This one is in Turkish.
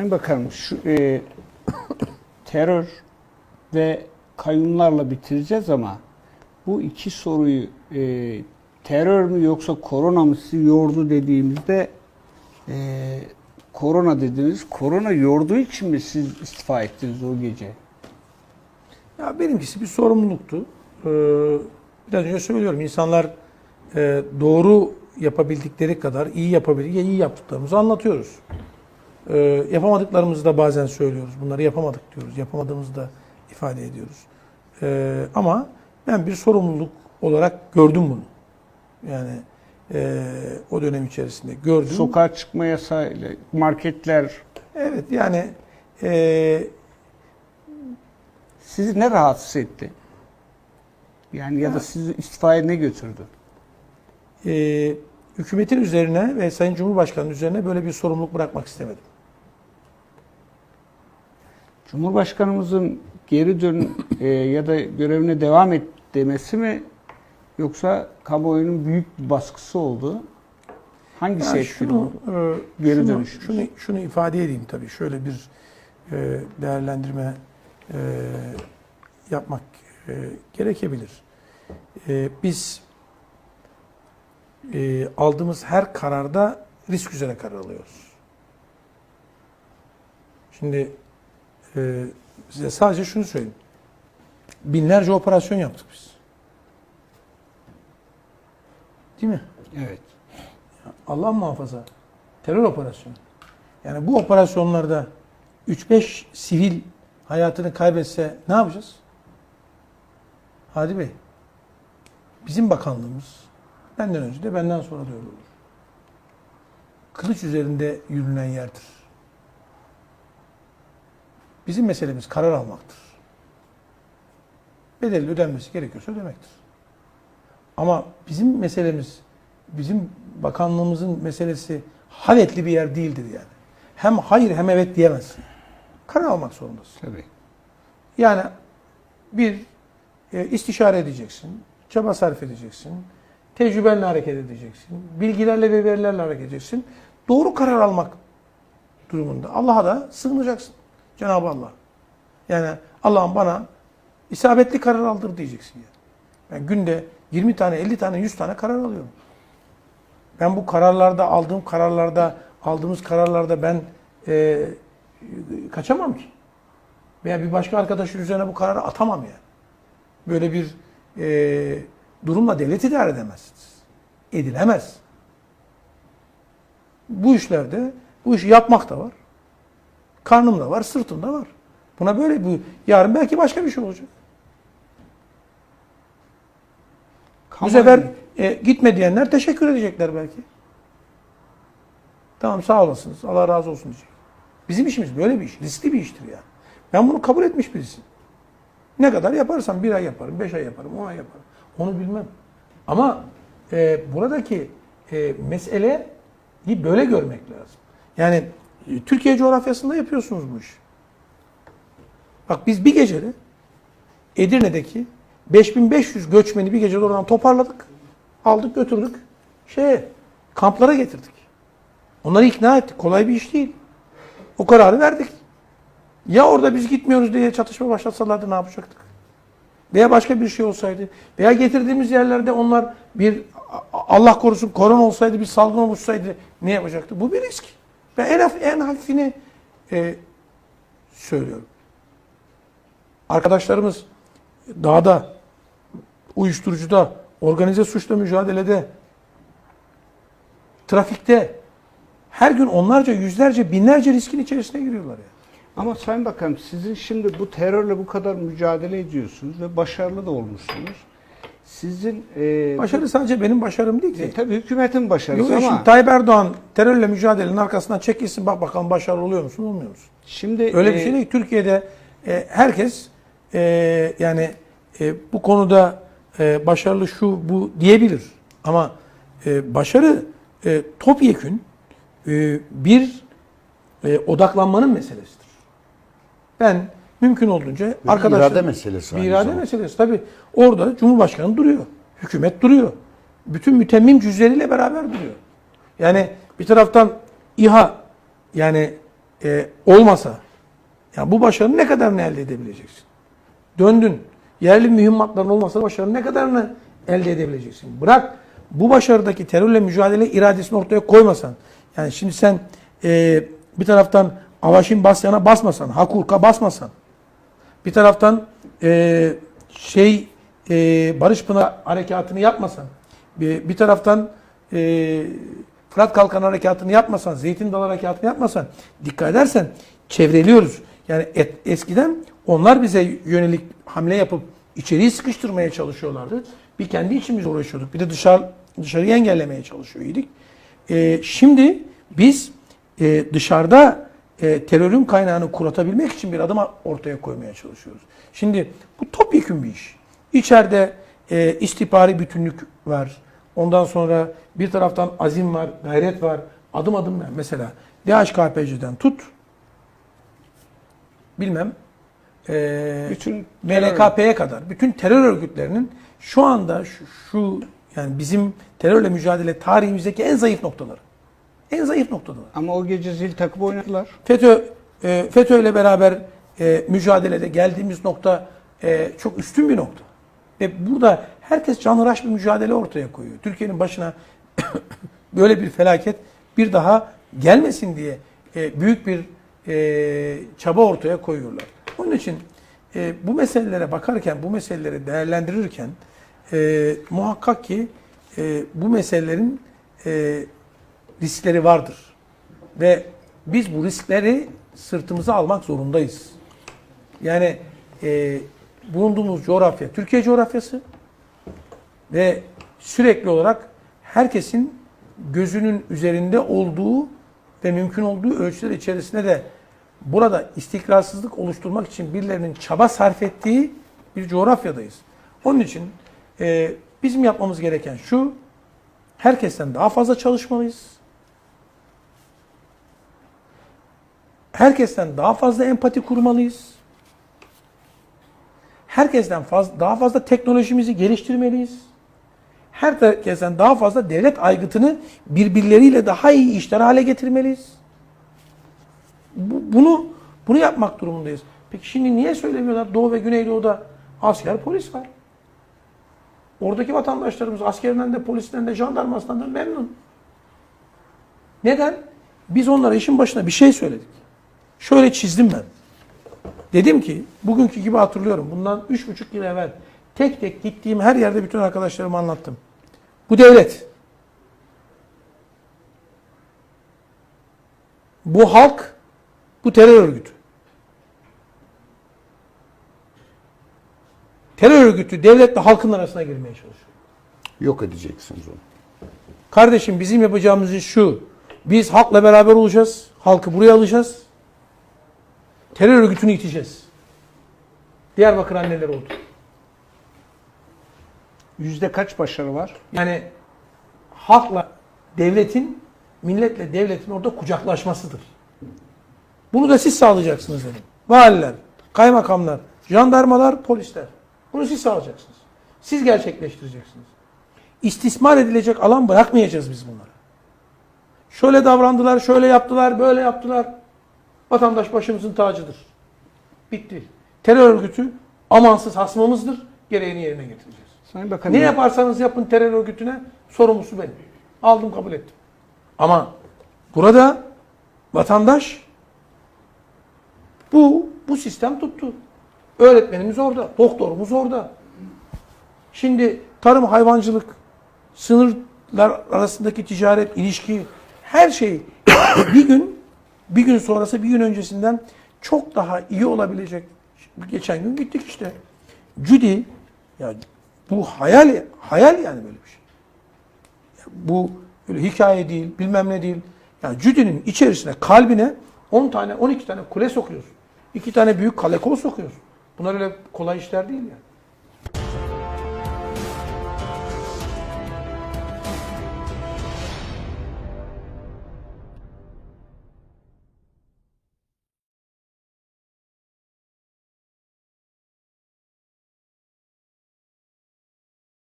Sayın Bakanım şu e, terör ve kayyumlarla bitireceğiz ama bu iki soruyu e, terör mü yoksa korona mı sizi yordu dediğimizde e, korona dediniz. Korona yorduğu için mi siz istifa ettiniz o gece? Ya benimkisi bir sorumluluktu. Ee, biraz önce söylüyorum insanlar e, doğru yapabildikleri kadar iyi yapabildik, iyi yaptıklarımızı anlatıyoruz. Ee, yapamadıklarımızı da bazen söylüyoruz. Bunları yapamadık diyoruz. Yapamadığımızı da ifade ediyoruz. Ee, ama ben bir sorumluluk olarak gördüm bunu. Yani e, o dönem içerisinde gördüm. Sokağa çıkma yasağıyla marketler Evet yani e, sizi ne rahatsız etti? Yani ya da Ya- sizi istifaya ne götürdü? e, hükümetin üzerine ve Sayın Cumhurbaşkanı'nın üzerine böyle bir sorumluluk bırakmak istemedim. Cumhurbaşkanımızın geri dön e, ya da görevine devam et demesi mi yoksa kamuoyunun büyük bir baskısı oldu? Hangisi Yani etkili şunu, oldu? e, Geri şunu, dönüşümüz. şunu, şunu ifade edeyim tabii. Şöyle bir e, değerlendirme e, yapmak e, gerekebilir. E, biz e, aldığımız her kararda risk üzere karar alıyoruz. Şimdi e, size sadece şunu söyleyeyim. Binlerce operasyon yaptık biz. Değil mi? Evet. Allah muhafaza terör operasyonu. Yani bu operasyonlarda 3-5 sivil hayatını kaybetse ne yapacağız? Hadi Bey. Bizim bakanlığımız benden önce de benden sonra da öyle olur. Kılıç üzerinde yürünen yerdir. Bizim meselemiz karar almaktır. Bedelin ödenmesi gerekiyorsa ödemektir. Ama bizim meselemiz, bizim bakanlığımızın meselesi haletli bir yer değildir yani. Hem hayır hem evet diyemezsin. Karar almak zorundasın. Tabii. Yani bir e, istişare edeceksin, çaba sarf edeceksin, tecrübenle hareket edeceksin, bilgilerle ve verilerle hareket edeceksin. Doğru karar almak durumunda Allah'a da sığınacaksın. Cenab-ı Allah. Yani Allah'ım bana isabetli karar aldır diyeceksin yani. Ben günde 20 tane, 50 tane, 100 tane karar alıyorum. Ben bu kararlarda, aldığım kararlarda, aldığımız kararlarda ben e, kaçamam ki. Veya bir başka arkadaşın üzerine bu kararı atamam yani. Böyle bir e, durumla devlet idare edemezsiniz. Edilemez. Bu işlerde bu işi yapmak da var. Karnımda var, sırtımda var. Buna böyle bu yarın belki başka bir şey olacak. Bu Kamuoyu- sefer e, gitme diyenler teşekkür edecekler belki. Tamam sağ olasınız. Allah razı olsun diyecek. Bizim işimiz böyle bir iş. Riskli bir iştir yani. Ben bunu kabul etmiş birisiyim. Ne kadar yaparsam bir ay yaparım, beş ay yaparım, on ay yaparım. Onu bilmem. Ama e, buradaki e, meseleyi böyle görmek lazım. Yani Türkiye coğrafyasında yapıyorsunuz bu işi. Bak biz bir gecede Edirne'deki 5500 göçmeni bir gecede oradan toparladık. Aldık götürdük. Şeye, kamplara getirdik. Onları ikna ettik. Kolay bir iş değil. O kararı verdik. Ya orada biz gitmiyoruz diye çatışma başlatsalardı ne yapacaktık? Veya başka bir şey olsaydı. Veya getirdiğimiz yerlerde onlar bir Allah korusun korona olsaydı, bir salgın oluşsaydı ne yapacaktı? Bu bir risk. Ben en, en hafifini e, söylüyorum. Arkadaşlarımız dağda, uyuşturucuda, organize suçla mücadelede, trafikte her gün onlarca, yüzlerce, binlerce riskin içerisine giriyorlar yani. Ama Sayın Bakanım sizin şimdi bu terörle bu kadar mücadele ediyorsunuz ve başarılı da olmuşsunuz. Sizin e, Başarı sadece benim başarım değil ki. e, tabii hükümetin başarısı Yok, ama şimdi Tayyip Erdoğan terörle mücadelenin arkasından çekilsin bak bakalım başarılı oluyor musun olmuyor musun? şimdi Öyle bir e, şey değil. Türkiye'de e, herkes e, yani e, bu konuda e, başarılı şu bu diyebilir. Ama e, başarı e, topyekün e, bir e, odaklanmanın meselesidir. Ben mümkün olduğunca Bir arkadaşlar irade meselesi Bir irade zamanda. meselesi. Tabii orada Cumhurbaşkanı duruyor. Hükümet duruyor. Bütün mütemmim cüzleriyle beraber duruyor. Yani bir taraftan İHA yani e, olmasa ya bu başarının ne kadarını elde edebileceksin? Döndün. Yerli mühimmatların olmasa başarının ne kadarını elde edebileceksin? Bırak bu başarıdaki terörle mücadele iradesini ortaya koymasan. Yani şimdi sen e, bir taraftan Avaşin Basyan'a basmasan, Hakurk'a basmasan, bir taraftan e, şey e, Barış Pınar harekatını yapmasan, bir, bir taraftan e, Fırat Kalkan harekatını yapmasan, Zeytin Dalı harekatını yapmasan, dikkat edersen çevreliyoruz. Yani et- eskiden onlar bize yönelik hamle yapıp içeriği sıkıştırmaya çalışıyorlardı. Bir kendi içimizde uğraşıyorduk. Bir de dışarı dışarıyı engellemeye çalışıyor idik. E, şimdi biz e, dışarıda e, terörün kaynağını kuratabilmek için bir adım ortaya koymaya çalışıyoruz. Şimdi bu topyekun bir iş. İçeride e, istihbari bütünlük var. Ondan sonra bir taraftan azim var, gayret var. Adım adım mesela DHKPC'den tut bilmem e, Bütün MLKP'ye kadar bütün terör örgütlerinin şu anda şu, şu yani bizim terörle mücadele tarihimizdeki en zayıf noktaları. En zayıf noktaları. Ama o gece zil takıp oynadılar. FETÖ e, FETÖ ile beraber e, mücadelede geldiğimiz nokta e, çok üstün bir nokta. Ve burada herkes canhıraş bir mücadele ortaya koyuyor. Türkiye'nin başına böyle bir felaket bir daha gelmesin diye e, büyük bir e, çaba ortaya koyuyorlar. Onun için e, bu meselelere bakarken, bu meseleleri değerlendirirken e, muhakkak ki e, bu meselelerin e, riskleri vardır. Ve biz bu riskleri sırtımıza almak zorundayız. Yani e, bulunduğumuz coğrafya, Türkiye coğrafyası ve sürekli olarak herkesin gözünün üzerinde olduğu ve mümkün olduğu ölçüler içerisinde de burada istikrarsızlık oluşturmak için birilerinin çaba sarf ettiği bir coğrafyadayız. Onun için e, bizim yapmamız gereken şu, herkesten daha fazla çalışmalıyız. Herkesten daha fazla empati kurmalıyız. Herkesten fazla, daha fazla teknolojimizi geliştirmeliyiz. Herkesten daha fazla devlet aygıtını birbirleriyle daha iyi işler hale getirmeliyiz. Bu- bunu bunu yapmak durumundayız. Peki şimdi niye söylemiyorlar? Doğu ve Güneydoğu'da asker, polis var. Oradaki vatandaşlarımız askerinden de, polisinden de, jandarmasından da memnun. Neden? Biz onlara işin başına bir şey söyledik. Şöyle çizdim ben. Dedim ki, bugünkü gibi hatırlıyorum. Bundan üç buçuk yıl evvel tek tek gittiğim her yerde bütün arkadaşlarıma anlattım. Bu devlet, bu halk, bu terör örgütü. Terör örgütü devletle halkın arasına girmeye çalışıyor. Yok edeceksiniz onu. Kardeşim bizim yapacağımız iş şu. Biz halkla beraber olacağız. Halkı buraya alacağız. Terör örgütünü iteceğiz. Diyarbakır anneler oldu. Yüzde kaç başarı var? Yani halkla devletin, milletle devletin orada kucaklaşmasıdır. Bunu da siz sağlayacaksınız dedim. Valiler, kaymakamlar, jandarmalar, polisler. Bunu siz sağlayacaksınız. Siz gerçekleştireceksiniz. İstismar edilecek alan bırakmayacağız biz bunlara. Şöyle davrandılar, şöyle yaptılar, böyle yaptılar. Vatandaş başımızın tacıdır. Bitti. Terör örgütü amansız hasmımızdır. Gereğini yerine getireceğiz. Sayın Bakanım. Ne yaparsanız yapın terör örgütüne sorumlusu benim. Aldım kabul ettim. Ama burada vatandaş bu bu sistem tuttu. Öğretmenimiz orada, doktorumuz orada. Şimdi tarım, hayvancılık, sınırlar arasındaki ticaret, ilişki, her şey bir gün bir gün sonrası bir gün öncesinden çok daha iyi olabilecek. Geçen gün gittik işte. Cudi ya bu hayal hayal yani böyle bir şey. Bu böyle hikaye değil, bilmem ne değil. Yani Cüdi'nin içerisine, kalbine 10 tane, 12 tane kule sokuyorsun. 2 tane büyük kale kol sokuyorsun. Bunlar öyle kolay işler değil yani.